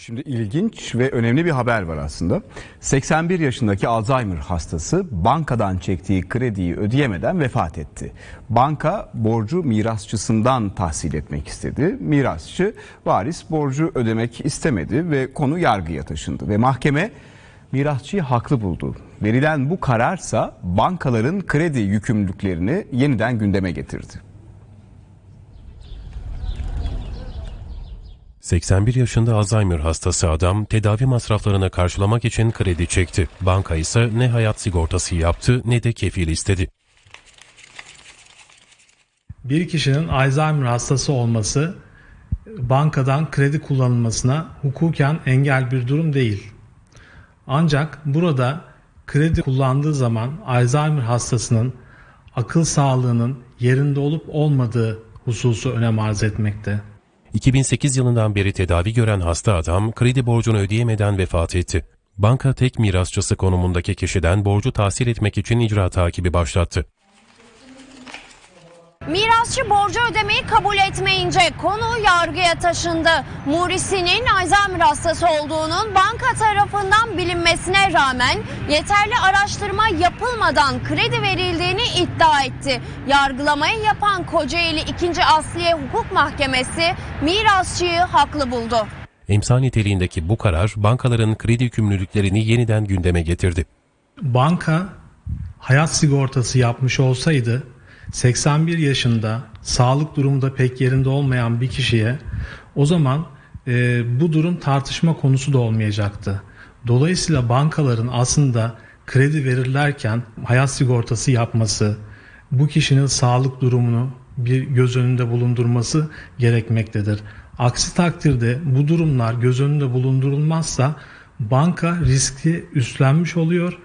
Şimdi ilginç ve önemli bir haber var aslında. 81 yaşındaki Alzheimer hastası bankadan çektiği krediyi ödeyemeden vefat etti. Banka borcu mirasçısından tahsil etmek istedi. Mirasçı varis borcu ödemek istemedi ve konu yargıya taşındı ve mahkeme mirasçıyı haklı buldu. Verilen bu kararsa bankaların kredi yükümlülüklerini yeniden gündeme getirdi. 81 yaşında Alzheimer hastası adam tedavi masraflarını karşılamak için kredi çekti. Banka ise ne hayat sigortası yaptı ne de kefil istedi. Bir kişinin Alzheimer hastası olması bankadan kredi kullanılmasına hukuken engel bir durum değil. Ancak burada kredi kullandığı zaman Alzheimer hastasının akıl sağlığının yerinde olup olmadığı hususu önem arz etmekte. 2008 yılından beri tedavi gören hasta adam kredi borcunu ödeyemeden vefat etti. Banka tek mirasçısı konumundaki kişiden borcu tahsil etmek için icra takibi başlattı. Mirasçı borcu ödemeyi kabul etmeyince konu yargıya taşındı. Murisi'nin Alzheimer hastası olduğunun banka tarafından bilinmesine rağmen yeterli araştırma yapılmadan kredi verildiğini iddia etti. Yargılamayı yapan Kocaeli 2. Asliye Hukuk Mahkemesi mirasçıyı haklı buldu. Emsal niteliğindeki bu karar bankaların kredi yükümlülüklerini yeniden gündeme getirdi. Banka hayat sigortası yapmış olsaydı 81 yaşında sağlık durumu da pek yerinde olmayan bir kişiye o zaman e, bu durum tartışma konusu da olmayacaktı. Dolayısıyla bankaların aslında kredi verirlerken hayat sigortası yapması, bu kişinin sağlık durumunu bir göz önünde bulundurması gerekmektedir. Aksi takdirde bu durumlar göz önünde bulundurulmazsa banka riski üstlenmiş oluyor